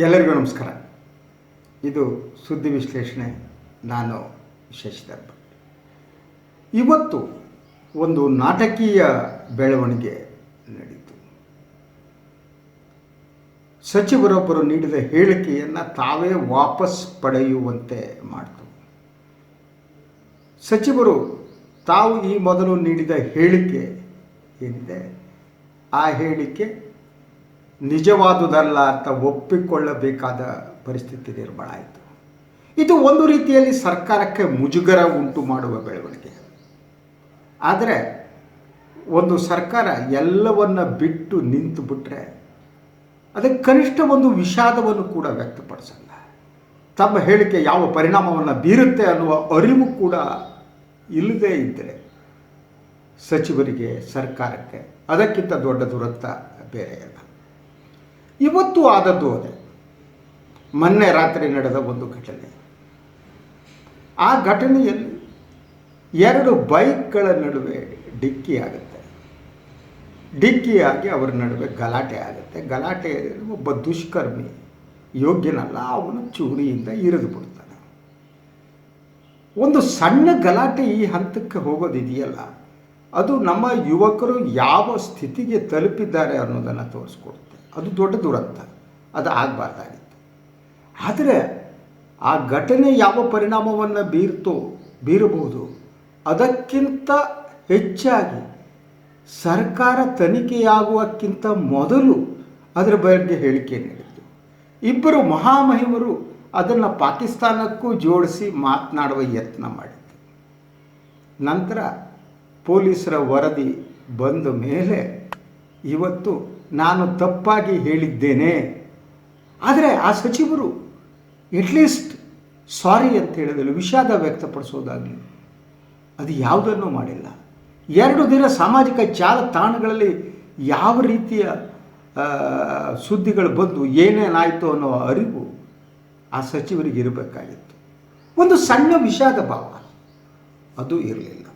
ಎಲ್ಲರಿಗೂ ನಮಸ್ಕಾರ. ಇದು ಸುದ್ದಿ ವಿಶ್ಲೇಷಣೆ. ನಾನು ಶಶಿಧರ್ ಭಟ್ ಇವತ್ತು ಒಂದು ನಾಟಕೀಯ ಬೆಳವಣಿಗೆ ನಡೀತು. ಸಚಿವರೊಬ್ಬರು ನೀಡಿದ ಹೇಳಿಕೆಯನ್ನು ತಾವೇ ವಾಪಸ್ ಪಡೆಯುವಂತೆ ಮಾಡಿತು. ಸಚಿವರು ತಾವು ಈ ಮೊದಲು ನೀಡಿದ ಹೇಳಿಕೆ ಏನಿದೆ? ಆ ಹೇಳಿಕೆ ನಿಜವಾದುದಲ್ಲ ಅಂತ ಒಪ್ಪಿಕೊಳ್ಳಬೇಕಾದ ಪರಿಸ್ಥಿತಿ ನಿರ್ಮಾಣ ಆಯಿತು. ಇದು ಒಂದು ರೀತಿಯಲ್ಲಿ ಸರ್ಕಾರಕ್ಕೆ ಮುಜುಗರ ಉಂಟು ಮಾಡುವ ಬೆಳವಣಿಗೆ. ಆದರೆ ಒಂದು ಸರ್ಕಾರ ಎಲ್ಲವನ್ನ ಬಿಟ್ಟು ನಿಂತು ಬಿಟ್ಟರೆ ಅದಕ್ಕೆ ಕನಿಷ್ಠ ಒಂದು ವಿಷಾದವನ್ನು ಕೂಡ ವ್ಯಕ್ತಪಡಿಸಲ್ಲ. ತಮ್ಮ ಹೇಳಿಕೆ ಯಾವ ಪರಿಣಾಮವನ್ನು ಬೀರುತ್ತೆ ಅನ್ನುವ ಅರಿವು ಕೂಡ ಇಲ್ಲದೇ ಇದ್ದರೆ ಸಚಿವರಿಗೆ, ಸರ್ಕಾರಕ್ಕೆ ಅದಕ್ಕಿಂತ ದೊಡ್ಡ ದುರಂತ ಬೇರೆ ಇಲ್ಲ ಇವತ್ತು ಆದದ್ದು ಅದೇ. ಮೊನ್ನೆ ರಾತ್ರಿ ನಡೆದ ಒಂದು ಘಟನೆ. ಆ ಘಟನೆಯಲ್ಲಿ ಎರಡು ಬೈಕ್ಗಳ ನಡುವೆ ಡಿಕ್ಕಿ ಆಗುತ್ತೆ. ಡಿಕ್ಕಿಯಾಗಿ ಅವರ ನಡುವೆ ಗಲಾಟೆ ಆಗುತ್ತೆ. ಗಲಾಟೆ ಒಬ್ಬ ದುಷ್ಕರ್ಮಿ ಯೋಗ್ಯನಲ್ಲ, ಅವನು ಚೂರಿಯಿಂದ ಇರಿದು ಬಿಡ್ತಾನೆ. ಒಂದು ಸಣ್ಣ ಗಲಾಟೆ ಈ ಹಂತಕ್ಕೆ ಹೋಗೋದಿದೆಯಲ್ಲ, ಅದು ನಮ್ಮ ಯುವಕರು ಯಾವ ಸ್ಥಿತಿಗೆ ತಲುಪಿದ್ದಾರೆ ಅನ್ನೋದನ್ನು ತೋರಿಸ್ಕೊಡುತ್ತೆ. ಅದು ದೊಡ್ಡ ದುರಂತ. ಅದು ಆಗಬಾರ್ದಾಗಿತ್ತು. ಆದರೆ ಆ ಘಟನೆ ಯಾವ ಪರಿಣಾಮವನ್ನು ಬೀರ್ತೋ, ಬೀರಬಹುದು, ಅದಕ್ಕಿಂತ ಹೆಚ್ಚಾಗಿ ಸರ್ಕಾರ ತನಿಖೆಯಾಗುವಕ್ಕಿಂತ ಮೊದಲು ಅದರ ಬಗ್ಗೆ ಹೇಳಿಕೆ ನೀಡಿತು ಇಬ್ಬರು ಮಹಾಮಹಿಮರು ಅದನ್ನು ಪಾಕಿಸ್ತಾನಕ್ಕೂ ಜೋಡಿಸಿ ಮಾತನಾಡುವ ಯತ್ನ ಮಾಡಿದ್ರು ನಂತರ ಪೊಲೀಸರ ವರದಿ ಬಂದ ಮೇಲೆ ಇವತ್ತು ನಾನು ತಪ್ಪಾಗಿ ಹೇಳಿದ್ದೇನೆ. ಆದರೆ ಆ ಸಚಿವರು ಎಟ್ಲೀಸ್ಟ್ ಸಾರಿ ಅಂತ ಹೇಳಿದಲ್ಲಿ ವಿಷಾದ ವ್ಯಕ್ತಪಡಿಸೋದಾಗಲಿ, ಅದು ಯಾವುದನ್ನು ಮಾಡಿಲ್ಲ. ಎರಡು ದಿನ ಸಾಮಾಜಿಕ ಜಾಲತಾಣಗಳಲ್ಲಿ ಯಾವ ರೀತಿಯ ಸುದ್ದಿಗಳು ಬಂದು ಏನೇನಾಯಿತು ಅನ್ನೋ ಅರಿವು ಆ ಸಚಿವರಿಗೆ ಇರಬೇಕಾಗಿತ್ತು. ಒಂದು ಸಣ್ಣ ವಿಷಾದ ಭಾವ, ಅದು ಇರಲಿಲ್ಲ.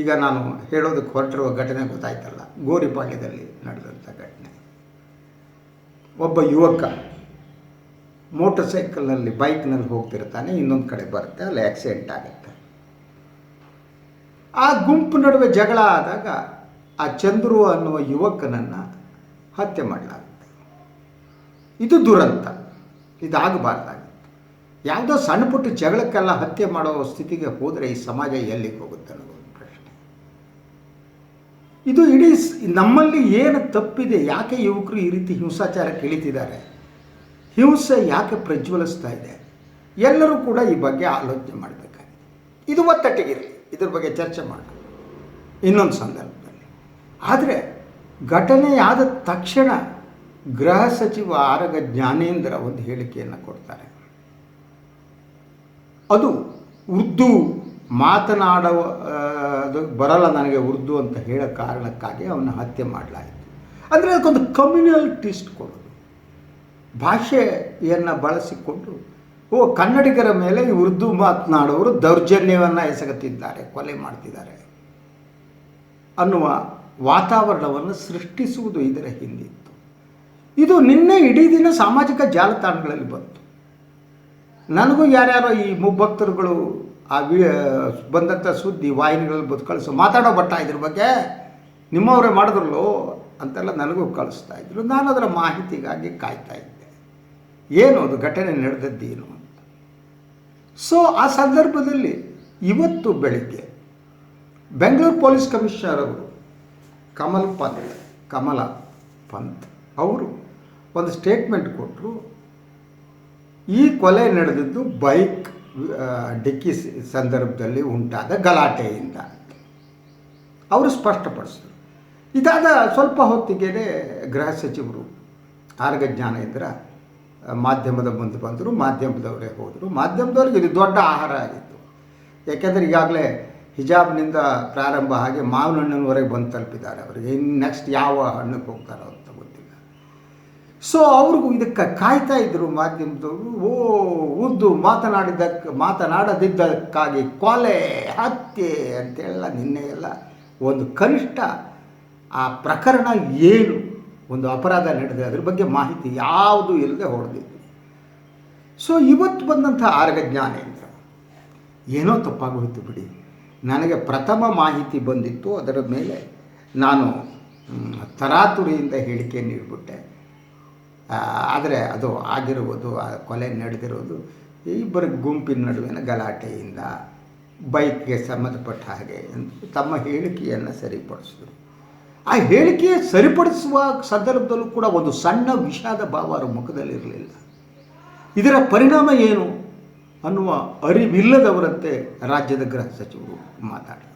ಈಗ ನಾನು ಹೇಳೋದಕ್ಕೆ ಹೊರಟಿರುವ ಘಟನೆ ಗೊತ್ತಾಯ್ತಲ್ಲ. ಗೋರಿಪಾಳ್ಯದಲ್ಲಿ ನಡೆದಂಥ ಘಟನೆ. ಒಬ್ಬ ಯುವಕ ಮೋಟರ್ ಸೈಕಲ್ನಲ್ಲಿ ಬೈಕ್ನಲ್ಲಿ ಹೋಗ್ತಿರ್ತಾನೆ, ಇನ್ನೊಂದು ಕಡೆ ಬರುತ್ತೆ, ಅಲ್ಲಿ ಆಕ್ಸಿಡೆಂಟ್ ಆಗುತ್ತೆ. ಆ ಗುಂಪು ನಡುವೆ ಜಗಳ ಆದಾಗ ಆ ಚಂದ್ರು ಅನ್ನುವ ಯುವಕನನ್ನು ಹತ್ಯೆ ಮಾಡಲಾಗುತ್ತೆ. ಇದು ದುರಂತ. ಇದಾಗಬಾರ್ದಾಗಿತ್ತು. ಯಾವುದೋ ಸಣ್ಣ ಪುಟ್ಟ ಜಗಳಕ್ಕೆಲ್ಲ ಹತ್ಯೆ ಮಾಡೋ ಸ್ಥಿತಿಗೆ ಹೋದರೆ ಈ ಸಮಾಜ ಎಲ್ಲಿಗೆ ಹೋಗುತ್ತೆ ಇದು ಇಡೀ ನಮ್ಮಲ್ಲಿ ಏನು ತಪ್ಪಿದೆ, ಯಾಕೆ ಯುವಕರು ಈ ರೀತಿ ಹಿಂಸಾಚಾರಕ್ಕೆ ಇಳಿತಿದ್ದಾರೆ ಹಿಂಸೆ ಯಾಕೆ ಪ್ರಜ್ವಲಿಸ್ತಾ ಇದೆ? ಎಲ್ಲರೂ ಕೂಡ ಈ ಬಗ್ಗೆ ಆಲೋಚನೆ ಮಾಡಬೇಕಾಗಿದೆ. ಇದು ಒತ್ತಟ್ಟಿಗಿರಲಿ ಇದ್ರ ಬಗ್ಗೆ ಚರ್ಚೆ ಮಾಡೋಣ. ಇನ್ನೊಂದು ಸಂದರ್ಭದಲ್ಲಿ. ಆದರೆ ಘಟನೆಯಾದ ತಕ್ಷಣ ಗೃಹ ಸಚಿವ ಆರಗ ಜ್ಞಾನೇಂದ್ರ ಒಂದು ಹೇಳಿಕೆಯನ್ನು ಕೊಡ್ತಾರೆ. ಅದು ಉರ್ದು ಮಾತನಾಡುವ, ಅದು ಬರಲ್ಲ ನನಗೆ ಉರ್ದು ಅಂತ ಹೇಳೋ ಕಾರಣಕ್ಕಾಗಿ ಅವನ ಹತ್ಯೆ ಮಾಡಲಾಯಿತು. ಅಂದರೆ ಅದಕ್ಕೊಂದು ಕಮ್ಯುನಲ್ ಟಿಸ್ಟ್ ಕೊಡೋದು ಭಾಷೆಯನ್ನು ಬಳಸಿಕೊಂಡು, ಓ, ಕನ್ನಡಿಗರ ಮೇಲೆ ಈ ಉರ್ದು ಮಾತನಾಡುವವರು ದೌರ್ಜನ್ಯವನ್ನು ಎಸಗುತ್ತಿದ್ದಾರೆ, ಕೊಲೆ ಮಾಡ್ತಿದ್ದಾರೆ ಅನ್ನುವ ವಾತಾವರಣವನ್ನು ಸೃಷ್ಟಿಸುವುದು ಇದರ ಹಿಂದಿತ್ತು. ಇದು ನಿನ್ನೆ ಇಡೀ ದಿನ ಸಾಮಾಜಿಕ ಜಾಲತಾಣಗಳಲ್ಲಿ ಬಂತು. ನನಗೂ ಯಾರ್ಯಾರೋ ಈ ಮುಭಕ್ತರುಗಳು ಆ ವಿ ಬಂದಂಥ ಸುದ್ದಿ, ವಾಹಿನಿಗಳಲ್ಲಿ ಬದು ಕಳಿಸು. ಮಾತಾಡೋ ಬಟ್ಟ ಇದ್ರ ಬಗ್ಗೆ ನಿಮ್ಮವರೇ ಮಾಡಿದ್ರಲ್ಲೋ ಅಂತೆಲ್ಲ ನನಗೂ ಕಳಿಸ್ತಾ ಇದ್ರು. ನಾನು ಅದರ ಮಾಹಿತಿಗಾಗಿ ಕಾಯ್ತಾ ಇದ್ದೆ. ಏನು ಅದು ಘಟನೆ ನಡೆದದ್ದೇನು ಅಂತ. ಸೊ ಆ ಸಂದರ್ಭದಲ್ಲಿ ಇವತ್ತು ಬೆಳಿಗ್ಗೆ ಬೆಂಗಳೂರು ಪೊಲೀಸ್ ಕಮಿಷನರ್ ಅವರು ಕಮಲ್ ಪಂತ್, ಕಮಲ ಪಂತ್ ಅವರು ಒಂದು ಸ್ಟೇಟ್ಮೆಂಟ್ ಕೊಟ್ಟರು ಈ ಕೊಲೆ ನಡೆದಿದ್ದು ಬೈಕ್ ಡಿಕ್ಕಿ ಸಂದರ್ಭದಲ್ಲಿ ಉಂಟಾದ ಗಲಾಟೆಯಿಂದ. ಅವರು ಸ್ಪಷ್ಟಪಡಿಸಿದರು. ಇದಾದ ಸ್ವಲ್ಪ ಹೊತ್ತಿಗೆ ಗೃಹ ಸಚಿವರು ಆರ್ಗ ಜ್ಞಾನೇಂದ್ರ ಮಾಧ್ಯಮದ ಮುಂದೆ ಬಂದರು, ಮಾಧ್ಯಮದವರೇ ಹೋದರು. ಮಾಧ್ಯಮದವ್ರಿಗೆ ಇದು ದೊಡ್ಡ ಆಹಾರ ಆಗಿತ್ತು. ಯಾಕೆಂದರೆ ಈಗಾಗಲೇ ಹಿಜಾಬ್ನಿಂದ ಪ್ರಾರಂಭ ಆಗಿ ಮಾವಿನ ಹಣ್ಣಿನವರೆಗೆ ಬಂದು ತಲುಪಿದ್ದಾರೆ. ಅವರಿಗೆ ಇನ್ನು ನೆಕ್ಸ್ಟ್ ಯಾವ ಹಣ್ಣಕ್ಕೆ ಹೋಗ್ತಾರೋ ಸೊ ಅವ್ರಿಗೂ ಇದಕ್ಕೆ ಕಾಯ್ತಾ ಇದ್ದರು ಮಾಧ್ಯಮದವರು. ಓ ಉದ್ದು ಮಾತನಾಡಿದ್ದಕ್ಕೆ ಮಾತನಾಡದಿದ್ದಕ್ಕಾಗಿ ಕೊಲೆ, ಹತ್ಯೆ ಅಂತೆಲ್ಲ ನಿನ್ನೆ ಎಲ್ಲ ಒಂದು ಕನಿಷ್ಠ ಆ ಪ್ರಕರಣ ಏನು, ಒಂದು ಅಪರಾಧ ನಡೆದಿದೆ, ಅದ್ರ ಬಗ್ಗೆ ಮಾಹಿತಿ ಯಾವುದು ಇಲ್ಲದೆ ಹೊಡೆದಿದ್ದು ಸೊ ಇವತ್ತು ಬಂದಂಥ ಆರ್ಗ ಜ್ಞಾನೇಂದ್ರ ಏನೋ ತಪ್ಪಾಗೋಯ್ತು ಬಿಡಿ. ನನಗೆ ಪ್ರಥಮ ಮಾಹಿತಿ ಬಂದಿತ್ತು, ಅದರ ಮೇಲೆ ನಾನು ತರಾತುರಿಯಿಂದ ಹೇಳಿಕೆ ನೀಡಿಬಿಟ್ಟೆ. ಆದರೆ ಅದು ಆಗಿರುವುದು, ಆ ಕೊಲೆ ನಡೆದಿರುವುದು ಇಬ್ಬರ ಗುಂಪಿನ ನಡುವಿನ ಗಲಾಟೆಯಿಂದ ಬೈಕ್ಗೆ ಸಂಬಂಧಪಟ್ಟ ಹಾಗೆ ಎಂದು ತಮ್ಮ ಹೇಳಿಕೆಯನ್ನು ಸರಿಪಡಿಸಿದರು. ಆ ಹೇಳಿಕೆ ಸರಿಪಡಿಸುವ ಸಂದರ್ಭದಲ್ಲೂ ಕೂಡ ಒಂದು ಸಣ್ಣ ವಿಷಾದ ಭಾವ ಅವರ ಮುಖದಲ್ಲಿರಲಿಲ್ಲ. ಇದರ ಪರಿಣಾಮ ಏನು ಅನ್ನುವ ಅರಿವಿಲ್ಲದವರಂತೆ ರಾಜ್ಯದ ಗೃಹ ಸಚಿವರು ಮಾತಾಡಿದರು.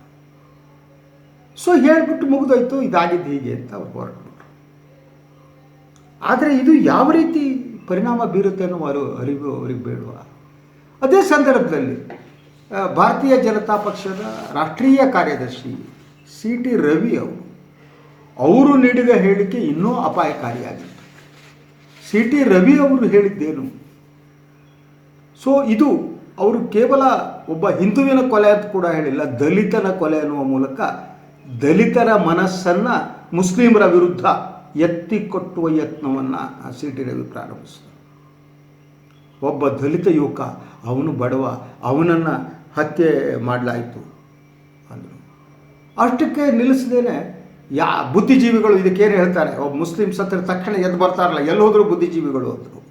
ಸೊ ಹೇಳ್ಬಿಟ್ಟು ಮುಗಿದೋಯ್ತು, ಇದಾಗಿದ್ದು ಹೀಗೆ ಅಂತ ಅವ್ರು ಹೊರಟುಬಿಟ್ರು ಆದರೆ ಇದು ಯಾವ ರೀತಿ ಪರಿಣಾಮ ಬೀರುತ್ತೆ ಅನ್ನೋ ಅರು- ಅರಿವು ಅವರಿಗೆ ಬೇಡುವ. ಅದೇ ಸಂದರ್ಭದಲ್ಲಿ ಭಾರತೀಯ ಜನತಾ ಪಕ್ಷದ ರಾಷ್ಟ್ರೀಯ ಕಾರ್ಯದರ್ಶಿ ಸಿ ಟಿ ರವಿ ಅವರು ಅವರು ನೀಡಿದ ಹೇಳಿಕೆ ಇನ್ನೂ ಅಪಾಯಕಾರಿಯಾಗಿತ್ತು ಸಿ ಟಿ ರವಿ ಅವರು ಹೇಳಿದ್ದೇನು? ಸೊ ಇದು ಅವರು ಕೇವಲ ಒಬ್ಬ ಹಿಂದುವಿನ ಕೊಲೆ ಅಂತ ಕೂಡ ಹೇಳಿಲ್ಲ, ದಲಿತನ ಕೊಲೆ ಅನ್ನುವ ಮೂಲಕ ದಲಿತರ ಮನಸ್ಸನ್ನು ಮುಸ್ಲಿಮರ ವಿರುದ್ಧ ಎತ್ತಿಕೊಟ್ಟುವ ಯತ್ನವನ್ನು ಸಿ ಟಿ ರವಿ ಪ್ರಾರಂಭಿಸಿದರು. ಒಬ್ಬ ದಲಿತ ಯುವಕ, ಅವನು ಬಡವ, ಅವನನ್ನು ಹತ್ಯೆ ಮಾಡಲಾಯಿತು ಅಂದರು. ಅಷ್ಟಕ್ಕೆ ನಿಲ್ಲಿಸದೇನೆ ಯಾ, ಬುದ್ಧಿಜೀವಿಗಳು ಇದಕ್ಕೇನು ಹೇಳ್ತಾರೆ? ಒಬ್ಬ ಮುಸ್ಲಿಂ ಸತ್ರ ತಕ್ಷಣ ಎದ್ದು ಬರ್ತಾರಲ್ಲ, ಎಲ್ಲಿ ಹೋದರೂ ಬುದ್ಧಿಜೀವಿಗಳು ಅಂದರು.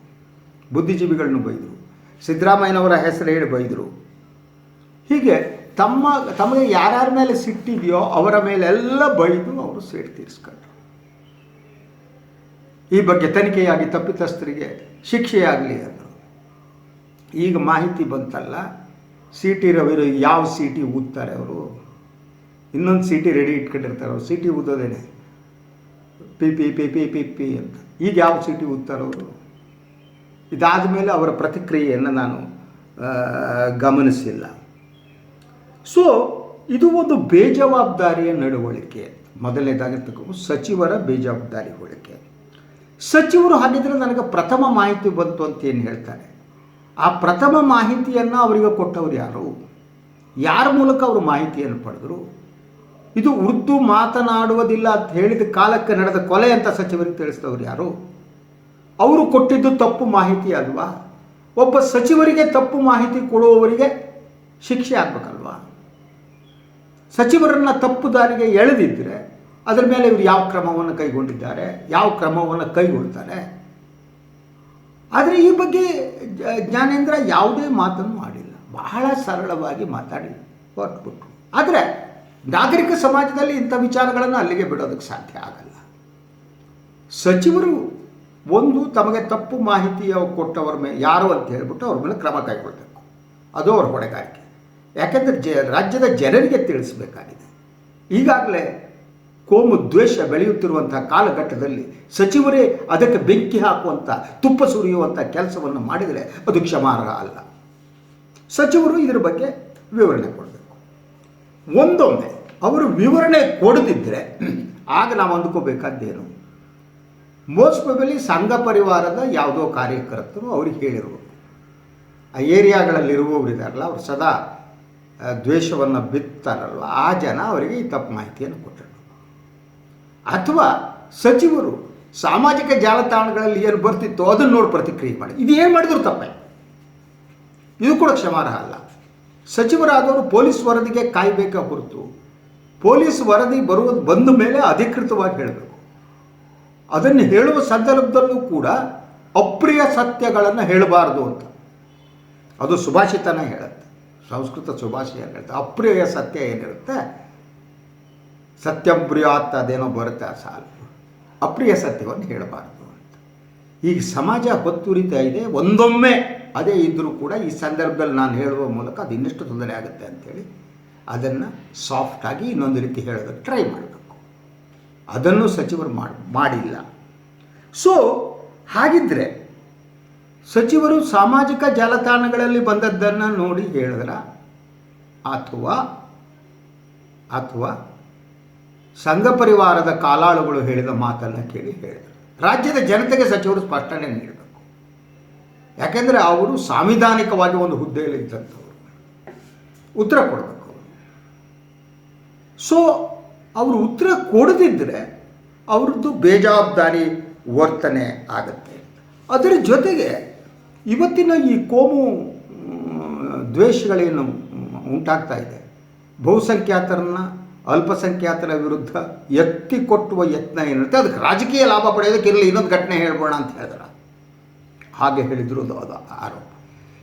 ಬುದ್ಧಿಜೀವಿಗಳನ್ನು ಬೈದರು. ಸಿದ್ದರಾಮಯ್ಯನವರ ಹೆಸರು ಹೇಳಿ ಬೈದರು. ಹೀಗೆ ತಮ್ಮ, ತಮಗೆ ಯಾರ್ಯಾರ ಮೇಲೆ ಸಿಟ್ಟಿದೆಯೋ ಅವರ ಮೇಲೆಲ್ಲ ಬೈದು ಅವರು ಸೇಡ್ ತೀರಿಸ್ಕೊಂಡ್ರು. ಈ ಬಗ್ಗೆ ತನಿಖೆಯಾಗಿ ತಪ್ಪಿತಸ್ಥರಿಗೆ ಶಿಕ್ಷೆಯಾಗಲಿ ಅಂದರು. ಈಗ ಮಾಹಿತಿ ಬಂತಲ್ಲ ಸಿ ಟಿ ರವಿರು ಯಾವ ಸಿ ಟಿ ಊದ್ತಾರೆ ಅವರು? ಇನ್ನೊಂದು ಸಿ ಟಿ ರೆಡಿ ಇಟ್ಕೊಂಡಿರ್ತಾರೆ ಅವರು. ಸಿ ಟಿ ಊದೋದೇನೆ. ಪಿ ಪಿ ಪಿ ಪಿ ಪಿ ಪಿ ಅಂತ. ಈಗ ಯಾವ ಸಿ ಟಿ ಊದ್ತಾರೆ ಅವರು? ಇದಾದ ಮೇಲೆ ಅವರ ಪ್ರತಿಕ್ರಿಯೆಯನ್ನು ನಾನು ಗಮನಿಸಿಲ್ಲ. ಸೊ ಇದು ಒಂದು ಬೇಜವಾಬ್ದಾರಿಯ ನಡವಳಿಕೆ. ಮೊದಲನೇದಾಗಿರ್ತಕ್ಕ ಸಚಿವರ ಬೇಜವಾಬ್ದಾರಿ ಹೋಳಿಕೆ ಸಚಿವರು ಹಾಗಿದ್ರೆ ನನಗೆ ಪ್ರಥಮ ಮಾಹಿತಿ ಬಂತು ಅಂತ ಏನು ಹೇಳ್ತಾರೆ? ಆ ಪ್ರಥಮ ಮಾಹಿತಿಯನ್ನು ಅವರಿಗೆ ಕೊಟ್ಟವರು ಯಾರು? ಯಾರ ಮೂಲಕ ಅವರು ಮಾಹಿತಿಯನ್ನು ಪಡೆದರು? ಇದು ಉರ್ದು ಮಾತನಾಡುವುದಿಲ್ಲ ಅಂತ ಹೇಳಿದ ಕಾಲಕ್ಕೆ ನಡೆದ ಕೊಲೆ ಅಂತ ಸಚಿವರಿಗೆ ತಿಳಿಸಿದವರು ಯಾರು? ಅವರು ಕೊಟ್ಟಿದ್ದು ತಪ್ಪು ಮಾಹಿತಿ ಅಲ್ವಾ? ಒಬ್ಬ ಸಚಿವರಿಗೆ ತಪ್ಪು ಮಾಹಿತಿ ಕೊಡುವವರಿಗೆ ಶಿಕ್ಷೆ ಆಗಬೇಕಲ್ವಾ? ಸಚಿವರನ್ನು ತಪ್ಪು ದಾರಿಗೆ ಎಳೆದಿದ್ದರೆ ಅದರ ಮೇಲೆ ಇವರು ಯಾವ ಕ್ರಮವನ್ನು ಕೈಗೊಂಡಿದ್ದಾರೆ, ಯಾವ ಕ್ರಮವನ್ನು ಕೈಗೊಳ್ತಾರೆ. ಆದರೆ ಈ ಬಗ್ಗೆ ಜ್ಞಾನೇಂದ್ರ ಯಾವುದೇ ಮಾತನ್ನು ಮಾಡಿಲ್ಲ. ಬಹಳ ಸರಳವಾಗಿ ಮಾತಾಡಿ ಹೊರಟ್ಬಿಟ್ರು. ಆದರೆ ನಾಗರಿಕ ಸಮಾಜದಲ್ಲಿ ಇಂಥ ವಿಚಾರಗಳನ್ನು ಅಲ್ಲಿಗೆ ಬಿಡೋದಕ್ಕೆ ಸಾಧ್ಯ ಆಗಲ್ಲ. ಸಚಿವರು ಒಂದು ತಮಗೆ ತಪ್ಪು ಮಾಹಿತಿಯ ಕೊಟ್ಟವರ ಮೇಲೆ ಯಾರು ಅಂತ ಹೇಳ್ಬಿಟ್ಟು ಅವ್ರ ಮೇಲೆ ಕ್ರಮ ಕೈಗೊಳ್ಳಬೇಕು ಅದು ಅವ್ರ ಹೊಣೆಗಾರಿಕೆ. ಯಾಕೆಂದರೆ ಜ, ರಾಜ್ಯದ ಜನರಿಗೆ ತಿಳಿಸಬೇಕಾಗಿದೆ. ಈಗಾಗಲೇ ಕೋಮು ದ್ವೇಷ ಬೆಳೆಯುತ್ತಿರುವಂಥ ಕಾಲಘಟ್ಟದಲ್ಲಿ ಸಚಿವರೇ ಅದಕ್ಕೆ ಬೆಂಕಿ ಹಾಕುವಂಥ, ತುಪ್ಪ ಸುರಿಯುವಂಥ ಕೆಲಸವನ್ನು ಮಾಡಿದರೆ ಅದು ಕ್ಷಮಾರ್ಹ ಅಲ್ಲ. ಸಚಿವರು ಇದರ ಬಗ್ಗೆ ವಿವರಣೆ ಕೊಡಬೇಕು. ಒಂದೊಮ್ಮೆ ಅವರು ವಿವರಣೆ ಕೊಡದಿದ್ದರೆ ಆಗ ನಾವು ಅಂದ್ಕೋಬೇಕಾದ್ದೇನು ಮೋಸ್ಟ್ ಪ್ರೊಬಲಿ ಸಂಘ ಪರಿವಾರದ ಯಾವುದೋ ಕಾರ್ಯಕರ್ತರು ಅವ್ರಿಗೆ ಹೇಳಿರುವುದು ಆ ಏರಿಯಾಗಳಲ್ಲಿರುವವರಿದಾರಲ್ಲ ಅವರು ಸದಾ ದ್ವೇಷವನ್ನು ಬಿತ್ತಾರಲ್ವ ಆ ಜನ ಅವರಿಗೆ ಈ ತಪ್ಪು ಮಾಹಿತಿಯನ್ನು ಕೊಟ್ಟರು. ಅಥವಾ ಸಚಿವರು ಸಾಮಾಜಿಕ ಜಾಲತಾಣಗಳಲ್ಲಿ ಏನು ಬರ್ತಿತ್ತೋ ಅದನ್ನು ನೋಡಿ ಪ್ರತಿಕ್ರಿಯೆ ಮಾಡಿ. ಇದು ಏನು ಮಾಡಿದ್ರು ತಪ್ಪೆ? ಇದು ಕೂಡ ಕ್ಷಮಾರ್ಹ ಅಲ್ಲ. ಸಚಿವರಾದವರು ಪೊಲೀಸ್ ವರದಿಗೆ ಕಾಯಬೇಕಾ ಹೊರತು ಪೊಲೀಸ್ ವರದಿ ಬರುವುದು ಬಂದ ಮೇಲೆ ಅಧಿಕೃತವಾಗಿ ಹೇಳಬೇಕು. ಅದನ್ನು ಹೇಳುವ ಸಂದರ್ಭದಲ್ಲೂ ಕೂಡ ಅಪ್ರಿಯ ಸತ್ಯಗಳನ್ನು ಹೇಳಬಾರದು ಅಂತ. ಅದು ಸುಭಾಷಿತನ ಹೇಳುತ್ತೆ. ಸಂಸ್ಕೃತ ಸುಭಾಷಿತ ಹೇಳುತ್ತೆ. ಅಪ್ರಿಯ ಸತ್ಯ ಏನಿರುತ್ತೆ? ಸತ್ಯಂ ಪ್ರಿಯಾತ್ ಅದೇನೋ ಬರುತ್ತೆ ಆ ಸಾಲು. ಅಪ್ರಿಯ ಸತ್ಯವನ್ನು ಹೇಳಬಾರ್ದು ಅಂತ. ಈಗ ಸಮಾಜ ಹೊತ್ತುರಿತಾ ಇದೆ, ಒಂದೊಮ್ಮೆ ಅದೇ ಇದ್ದರೂ ಕೂಡ ಈ ಸಂದರ್ಭದಲ್ಲಿ ನಾನು ಹೇಳುವ ಮೂಲಕ ಅದು ಇನ್ನಷ್ಟು ತೊಂದರೆ ಆಗುತ್ತೆ ಅಂಥೇಳಿ ಅದನ್ನು ಸಾಫ್ಟಾಗಿ ಇನ್ನೊಂದು ರೀತಿ ಹೇಳೋದಕ್ಕೆ ಟ್ರೈ ಮಾಡಬೇಕು. ಅದನ್ನು ಸಚಿವರು ಮಾಡಿ, ಮಾಡಿಲ್ಲ. ಸೊ ಹಾಗಿದ್ದರೆ ಸಚಿವರು ಸಾಮಾಜಿಕ ಜಾಲತಾಣಗಳಲ್ಲಿ ಬಂದದ್ದನ್ನು ನೋಡಿ ಹೇಳಿದ್ರ, ಅಥವಾ ಅಥವಾ ಸಂಘ ಪರಿವಾರದ ಕಾಲಾಳುಗಳು ಹೇಳಿದ ಮಾತನ್ನು ಕೇಳಿ ಹೇಳಿದರು. ರಾಜ್ಯದ ಜನತೆಗೆ ಸಚಿವರು ಸ್ಪಷ್ಟನೆ ನೀಡಬೇಕು ಯಾಕೆಂದರೆ ಅವರು ಸಾಂವಿಧಾನಿಕವಾಗಿ ಒಂದು ಹುದ್ದೆಯಲ್ಲಿ ಇದ್ದಂಥವ್ರು. ಉತ್ತರ ಕೊಡಬೇಕು ಸೊ ಅವರು ಉತ್ತರ ಕೊಡದಿದ್ದರೆ ಅವ್ರದ್ದು ಬೇಜವಾಬ್ದಾರಿ ವರ್ತನೆ ಆಗುತ್ತೆ. ಅದರ ಜೊತೆಗೆ ಇವತ್ತಿನ ಈ ಕೋಮು ದ್ವೇಷಗಳೇನು ಉಂಟಾಗ್ತಾ ಇದೆ? ಬಹುಸಂಖ್ಯಾತರನ್ನ ಅಲ್ಪಸಂಖ್ಯಾತರ ವಿರುದ್ಧ ಎತ್ತಿ ಕೊಟ್ಟುವ ಯತ್ನ ಏನಿರುತ್ತೆ? ಅದಕ್ಕೆ ರಾಜಕೀಯ ಲಾಭ ಪಡೆಯೋದಕ್ಕೆ ಇರಲಿ, ಇನ್ನೊಂದು ಘಟನೆ ಹೇಳ್ಬೋಣ ಅಂತ ಹೇಳಿದ್ರ ಹಾಗೆ ಹೇಳಿದ್ರು ಅದು ಅದು ಆರೋಪ.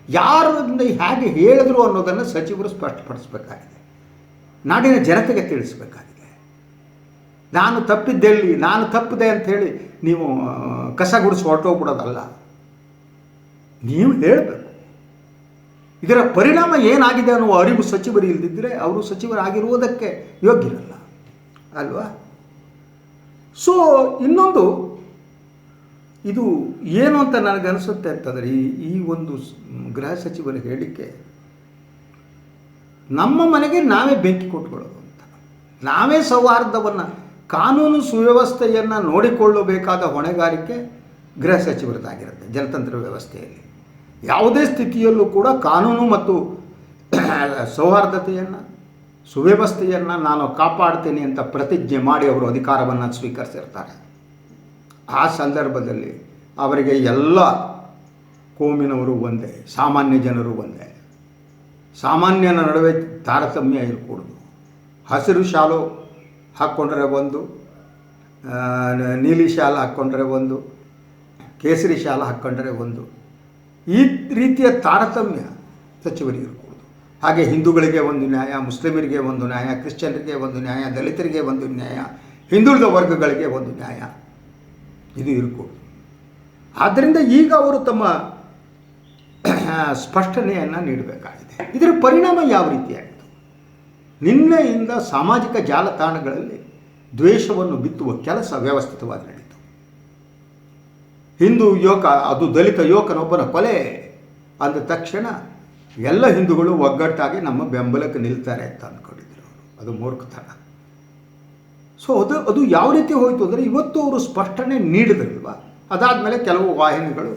ಯಾರನ್ನ ಹೇಗೆ ಹೇಳಿದ್ರು ಅನ್ನೋದನ್ನು ಸಚಿವರು ಸ್ಪಷ್ಟಪಡಿಸಬೇಕಾಗಿದೆ. ನಾಡಿನ ಜನತೆಗೆ ತಿಳಿಸಬೇಕಾಗಿದೆ. ನಾನು ತಪ್ಪಿದ್ದೆಲ್ಲಿ, ನಾನು ತಪ್ಪಿದೆ ಹೇಳಿ ನೀವು ಕಸ ಗುಡಿಸಿ ಹೊರಟೋಗ್ಬಿಡೋದಲ್ಲ. ನೀವು ಹೇಳಬೇಕು. ಇದರ ಪರಿಣಾಮ ಏನಾಗಿದೆ ಅನ್ನುವ ಅರಿವು ಸಚಿವರು ಇಲ್ಲದಿದ್ದರೆ ಅವರು ಸಚಿವರಾಗಿರುವುದಕ್ಕೆ ಯೋಗ್ಯರಲ್ಲ. ಅಲ್ವಾ? ಸೊ ಇನ್ನೊಂದು, ಇದು ಏನು ಅಂತ ನನಗನ್ಸುತ್ತೆ ಅಂತಂದರೆ, ಈ ಈ ಒಂದು ಗೃಹ ಸಚಿವರ ಹೇಳಿಕೆ, ನಮ್ಮ ಮನೆಗೆ ನಾವೇ ಬೆಂಕಿ ಕೊಟ್ಕೊಳ್ಳೋದು ಅಂತ. ನಾವೇ ಸೌಹಾರ್ದವನ್ನು, ಕಾನೂನು ಸುವ್ಯವಸ್ಥೆಯನ್ನು ನೋಡಿಕೊಳ್ಳಬೇಕಾದ ಹೊಣೆಗಾರಿಕೆ ಗೃಹ ಸಚಿವರದ್ದಾಗಿರುತ್ತೆ, ಜನತಂತ್ರ ವ್ಯವಸ್ಥೆಯಲ್ಲಿ. ಯಾವುದೇ ಸ್ಥಿತಿಯಲ್ಲೂ ಕೂಡ ಕಾನೂನು ಮತ್ತು ಸೌಹಾರ್ದತೆಯನ್ನು, ಸುವ್ಯವಸ್ಥೆಯನ್ನು ನಾನು ಕಾಪಾಡ್ತೇನೆ ಅಂತ ಪ್ರತಿಜ್ಞೆ ಮಾಡಿ ಅವರು ಅಧಿಕಾರವನ್ನು ಸ್ವೀಕರಿಸಿರ್ತಾರೆ. ಆ ಸಂದರ್ಭದಲ್ಲಿ ಅವರಿಗೆ ಎಲ್ಲ ಕೋಮಿನವರು ಒಂದೇ, ಸಾಮಾನ್ಯ ಜನರು ಒಂದೇ. ಸಾಮಾನ್ಯನ ನಡುವೆ ತಾರತಮ್ಯ ಇರಕೂಡದು. ಹಸಿರು ಶಾಲು ಹಾಕ್ಕೊಂಡ್ರೆ ಒಂದು ನೀಲಿ ಶಾಲು ಹಾಕ್ಕೊಂಡ್ರೆ ಒಂದು, ಕೇಸರಿ ಶಾಲು ಹಾಕ್ಕೊಂಡ್ರೆ ಒಂದು. ಈ ರೀತಿಯ ತಾರತಮ್ಯ ಸಚಿವರಿಗೆ ಇರಕೂಡದು. ಹಾಗೆ ಹಿಂದೂಗಳಿಗೆ ಒಂದು ನ್ಯಾಯ, ಮುಸ್ಲಿಮರಿಗೆ ಒಂದು ನ್ಯಾಯ, ಕ್ರಿಶ್ಚಿಯನ್ರಿಗೆ ಒಂದು ನ್ಯಾಯ, ದಲಿತರಿಗೆ ಒಂದು ನ್ಯಾಯ, ಹಿಂದುಳಿದ ವರ್ಗಗಳಿಗೆ ಒಂದು ನ್ಯಾಯ. ಇದು ಇರಕೂಡದು. ಆದ್ದರಿಂದ ಈಗ ಅವರು ತಮ್ಮ ಸ್ಪಷ್ಟನೆಯನ್ನು ನೀಡಬೇಕಾಗಿದೆ. ಇದರ ಪರಿಣಾಮ ಯಾವ ರೀತಿಯಾಗಿತ್ತು ನಿನ್ನೆಯಿಂದ ಸಾಮಾಜಿಕ ಜಾಲತಾಣಗಳಲ್ಲಿ ದ್ವೇಷವನ್ನು ಬಿತ್ತುವ ಕೆಲಸ ವ್ಯವಸ್ಥಿತವಾಗಿ ಹಿಂದೂ ಯುವಕ ಅದು ದಲಿತ ಯುವಕನೊಬ್ಬನ ಕೊಲೆ. ಅಂದ ತಕ್ಷಣ ಎಲ್ಲ ಹಿಂದೂಗಳು ಒಗ್ಗಟ್ಟಾಗಿ ನಮ್ಮ ಬೆಂಬಲಕ್ಕೆ ನಿಲ್ತಾರೆ ಅಂತ ಅಂದ್ಕೊಂಡಿದ್ರು ಅವರು. ಅದು ಮೂರ್ಖತನ. ಸೊ ಅದು ಅದು ಯಾವ ರೀತಿ ಹೋಯಿತು ಅಂದರೆ ಇವತ್ತು ಅವರು ಸ್ಪಷ್ಟನೆ ನೀಡಿದ್ರಲ್ವ? ಅದಾದಮೇಲೆ ಕೆಲವು ವಾಹಿನಿಗಳು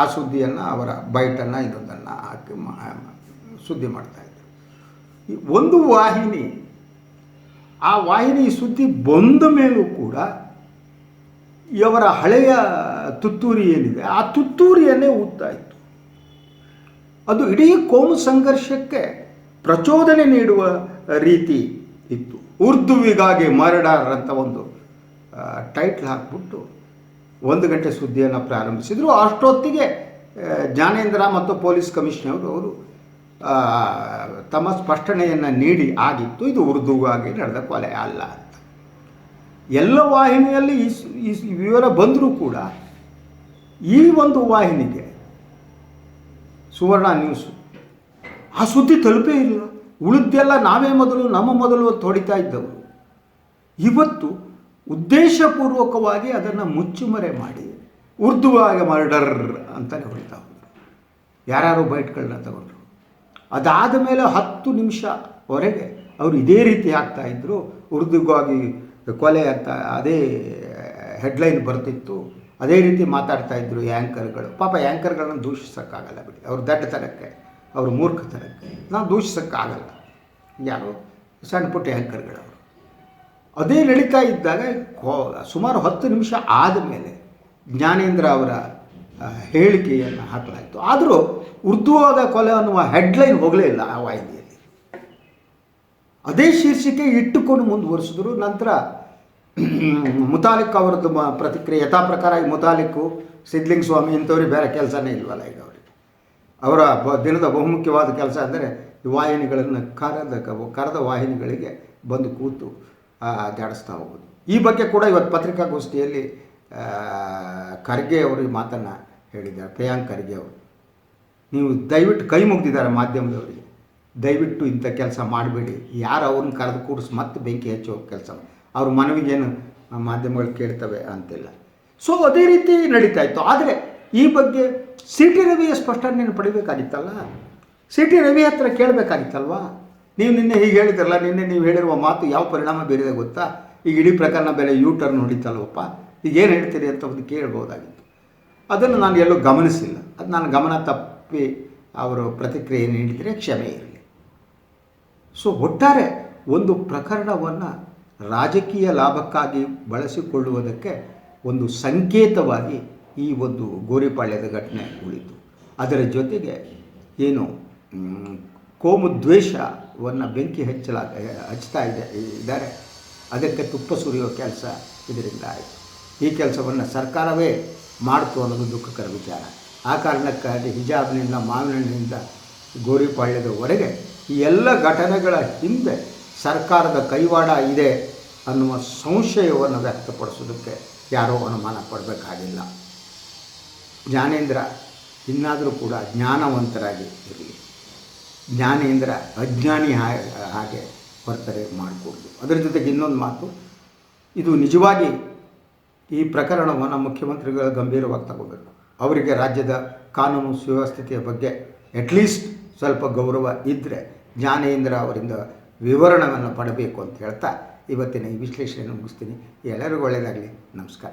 ಆ ಸುದ್ದಿಯನ್ನು, ಅವರ ಬೈಟನ್ನು ಇನ್ನೊಂದನ್ನು ಹಾಕಿ ಸುದ್ದಿ ಮಾಡ್ತಾಯಿದ್ರು ಈ ಒಂದು ವಾಹಿನಿ, ಆ ವಾಹಿನಿ ಸುದ್ದಿ ಬಂದ ಮೇಲೂ ಕೂಡ ಇವರ ಹಳೆಯ ತುತ್ತೂರಿ ಏನಿದೆ, ಆ ತುತ್ತೂರಿಯನ್ನೇ ಊದ್ತಾ ಇತ್ತು. ಅದು ಇಡೀ ಕೋಮು ಸಂಘರ್ಷಕ್ಕೆ ಪ್ರಚೋದನೆ ನೀಡುವ ರೀತಿ ಇತ್ತು. ಉರ್ದುವಿಗಾಗಿ ಮರಡಾರ್ ಅಂತ ಒಂದು ಟೈಟ್ಲ್ ಹಾಕ್ಬಿಟ್ಟು ಒಂದು ಗಂಟೆ ಸುದ್ದಿಯನ್ನು ಪ್ರಾರಂಭಿಸಿದರು. ಅಷ್ಟೊತ್ತಿಗೆ ಜ್ಞಾನೇಂದ್ರ ಮತ್ತು ಪೊಲೀಸ್ ಕಮಿಷನರ್ ಅವರು ತಮ್ಮ ಸ್ಪಷ್ಟನೆಯನ್ನು ನೀಡಿ ಆಗಿತ್ತು. ಇದು ಉರ್ದುವಾಗಿ ನಡೆದ ಕೊಲೆ ಅಲ್ಲ ಅಂತ. ಎಲ್ಲ ವಾಹಿನಿಯಲ್ಲಿ ಈ ವಿವರ ಬಂದರೂ ಕೂಡ ಈ ಒಂದು ವಾಹಿನಿಗೆ ಸುವರ್ಣ ನ್ಯೂಸು ಆ ಸುದ್ದಿ ತಲುಪೇ ಇಲ್ಲ. ಉಳಿದೆಲ್ಲ ನಾವೇ ಮೊದಲು, ನಮ್ಮ ಮೊದಲು ಅಂತ ಹೊಡಿತಾ ಇದ್ದವರು. ಇವತ್ತು ಉದ್ದೇಶಪೂರ್ವಕವಾಗಿ ಅದನ್ನು ಮುಚ್ಚುಮರೆ ಮಾಡಿ, ಉರ್ದುವಾಗಿ ಮರ್ಡರ್ ಅಂತಲೇ ಹೊಡಿತಾ ಹೋದರು. ಯಾರ್ಯಾರು ಬೈಟ್ಗಳನ್ನ ತಗೊಂಡ್ರು. ಅದಾದ ಮೇಲೆ ಹತ್ತು ನಿಮಿಷವರೆಗೆ ಅವರು ಇದೇ ರೀತಿ ಆಗ್ತಾ ಇದ್ದರು ಉರ್ದುಗಾಗಿ ಕೊಲೆ ಅಂತ ಅದೇ ಹೆಡ್ಲೈನ್ ಬರ್ತಿತ್ತು. ಅದೇ ರೀತಿ ಮಾತಾಡ್ತಾ ಇದ್ರು ಆ್ಯಂಕರ್ಗಳು ಪಾಪ ಆ್ಯಂಕರ್ಗಳನ್ನ ದೂಷಿಸೋಕ್ಕಾಗಲ್ಲ ಬಿಡಿ. ಅವ್ರ ದಡ್ಡತನಕ್ಕೆ, ಅವ್ರ ಮೂರ್ಖತನಕ್ಕೆ. ನಾವು ದೂಷಿಸೋಕ್ಕಾಗಲ್ಲ. ಯಾರು? ಸಣ್ಣ ಪುಟ್ಟ ಆ್ಯಂಕರ್ಗಳವರು ಅದೇ ನಡೀತಾ ಇದ್ದಾಗ ಸುಮಾರು ಹತ್ತು ನಿಮಿಷ ಆದಮೇಲೆ ಜ್ಞಾನೇಂದ್ರ ಅವರ ಹೇಳಿಕೆಯನ್ನು ಹಾಕಲಾಯಿತು. ಆದರೂ ಉರ್ದುವಾದ ಕೊಲೆ ಅನ್ನುವ ಹೆಡ್ಲೈನ್ ಹೋಗಲೇ ಇಲ್ಲ ಆ ವಾಹಿನಿಯಲ್ಲಿ. ಅದೇ ಶೀರ್ಷಿಕೆ ಇಟ್ಟುಕೊಂಡು ಮುಂದುವರಿಸಿದ್ರು. ನಂತರ ಮುತಾಲಿಕ್ ಅವರದ್ದು ಪ್ರತಿಕ್ರಿಯೆ ಯಥಾ ಪ್ರಕಾರ ಈ ಮುತಾಲಿಕ್ಕು ಸಿದ್ಲಿಂಗ್ ಸ್ವಾಮಿ ಇಂಥವ್ರಿಗೆ ಬೇರೆ ಕೆಲಸನೇ ಇಲ್ವಲ್ಲ ಈಗ ಅವರಿಗೆ. ಅವರ ಬ- ದಿನದ ಬಹುಮುಖ್ಯವಾದ ಕೆಲಸ ಅಂದರೆ ಈ ವಾಹಿನಿಗಳನ್ನು ಕರೆದ ಕರೆದ ವಾಹಿನಿಗಳಿಗೆ ಬಂದು ಕೂತು ಆ, ಜಾಡಿಸ್ತಾ ಹೋಗೋದು. ಈ ಬಗ್ಗೆ ಕೂಡ ಇವತ್ತು ಪತ್ರಿಕಾಗೋಷ್ಠಿಯಲ್ಲಿ ಖರ್ಗೆ ಅವರು ಮಾತನ್ನು ಹೇಳಿದ್ದಾರೆ ಪ್ರಿಯಾಂಕ್ ಖರ್ಗೆ ಅವರು. ನೀವು ದಯವಿಟ್ಟು ಕೈ ಮುಗ್ದಿದ್ದಾರೆ ಮಾಧ್ಯಮದವರಿಗೆ. ದಯವಿಟ್ಟು ಇಂಥ ಕೆಲಸ ಮಾಡಬೇಡಿ. ಯಾರು ಅವ್ರನ್ನ ಕರೆದು ಕೂಡಿಸಿ ಮತ್ತೆ ಬೆಂಕಿ ಹಚ್ಚೋ ಕೆಲಸ ಅವ್ರ ಮನವಿಗೇನು ಮಾಧ್ಯಮಗಳು ಕೇಳ್ತವೆ ಅಂತಿಲ್ಲ. ಸೊ ಅದೇ ರೀತಿ ನಡೀತಾ ಇತ್ತು. ಆದರೆ ಈ ಬಗ್ಗೆ ಸಿ ಟಿ ರವಿಯ ಸ್ಪಷ್ಟನೆಯನ್ನು ಪಡಿಬೇಕಾಗಿತ್ತಲ್ಲ? ಸಿ ಟಿ ರವಿ ಹತ್ರ ಕೇಳಬೇಕಾಗಿತ್ತಲ್ವಾ? ನೀವು ನಿನ್ನೆ ಹೀಗೆ ಹೇಳಿದ್ರಲ್ಲ, ನಿನ್ನೆ ನೀವು ಹೇಳಿರುವ ಮಾತು ಯಾವ ಪರಿಣಾಮ ಬೀರಿದೆ ಗೊತ್ತಾ? ಈಗ ಇಡೀ ಪ್ರಕರಣ ಬೆಲೆ ಯೂ ಟರ್ನ್ ಹೊಡಿತಲ್ವಪ್ಪ ಈಗ ಏನು ಹೇಳ್ತೀರಿ ಅಂತ ಒಂದು ಕೇಳ್ಬೋದಾಗಿತ್ತು. ಅದನ್ನು ನಾನು ಎಲ್ಲೂ ಗಮನಿಸಿಲ್ಲ. ಅದು ನಾನು ಗಮನ ತಪ್ಪಿ ಅವರು ಪ್ರತಿಕ್ರಿಯೆ ನೀಡಿದರೆ ಕ್ಷಮೆ ಇರಲಿ. ಸೊ ಒಟ್ಟಾರೆ ಒಂದು ಪ್ರಕರಣವನ್ನು ರಾಜಕೀಯ ಲಾಭಕ್ಕಾಗಿ ಬಳಸಿಕೊಳ್ಳುವುದಕ್ಕೆ ಒಂದು ಸಂಕೇತವಾಗಿ ಈ ಒಂದು ಗೋರಿಪಾಳ್ಯದ ಘಟನೆ ಉಳಿತು. ಅದರ ಜೊತೆಗೆ ಏನು ಕೋಮು ದ್ವೇಷವನ್ನು ಬೆಂಕಿ ಹಚ್ಚಲಾಗ ಹಚ್ತಾ ಇದೆ, ಇದ್ದಾರೆ. ಅದಕ್ಕೆ ತುಪ್ಪ ಸುರಿಯೋ ಕೆಲಸ ಇದರಿಂದ ಆಯಿತು. ಈ ಕೆಲಸವನ್ನು ಸರ್ಕಾರವೇ ಮಾಡಿತು ಅನ್ನೋದು ದುಃಖಕರ ವಿಚಾರ. ಆ ಕಾರಣಕ್ಕಾಗಿ ಹಿಜಾಬ್ನಿಂದ, ಮಾವಿನಹಣ್ಣಿನಿಂದ ಗೋರಿಪಾಳ್ಯದವರೆಗೆ ಈ ಎಲ್ಲ ಘಟನೆಗಳ ಹಿಂದೆ ಸರ್ಕಾರದ ಕೈವಾಡ ಇದೆ ಅನ್ನುವ ಸಂಶಯವನ್ನು ವ್ಯಕ್ತಪಡಿಸೋದಕ್ಕೆ ಯಾರೋ ಅನುಮಾನ ಪಡಬೇಕಾಗಿಲ್ಲ. ಜ್ಞಾನೇಂದ್ರ ಇನ್ನಾದರೂ ಕೂಡ ಜ್ಞಾನವಂತರಾಗಿ ಇರಲಿ. ಜ್ಞಾನೇಂದ್ರ ಅಜ್ಞಾನಿ ಹಾಗೆ ವರ್ತನೆ ಮಾಡಿಕೊಡ್ದು ಅದರ ಜೊತೆಗೆ ಇನ್ನೊಂದು ಮಾತು, ಇದು ನಿಜವಾಗಿ ಈ ಪ್ರಕರಣವನ್ನು ಮುಖ್ಯಮಂತ್ರಿಗಳು ಗಂಭೀರವಾಗಿ ತಗೋಬೇಕು. ಅವರಿಗೆ ರಾಜ್ಯದ ಕಾನೂನು ಸುವ್ಯವಸ್ಥೆಯ ಬಗ್ಗೆ ಅಟ್ಲೀಸ್ಟ್ ಸ್ವಲ್ಪ ಗೌರವ ಇದ್ದರೆ ಜ್ಞಾನೇಂದ್ರ ಅವರಿಂದ ವಿವರಣವನ್ನು ಪಡಬೇಕು ಅಂತ ಹೇಳ್ತಾ ಇವತ್ತಿನ ಈ ವಿಶ್ಲೇಷಣೆಯನ್ನು ಮುಗಿಸ್ತೀನಿ. ಎಲ್ಲರಿಗೂ ಒಳ್ಳೆಯದಾಗಲಿ. ನಮಸ್ಕಾರ.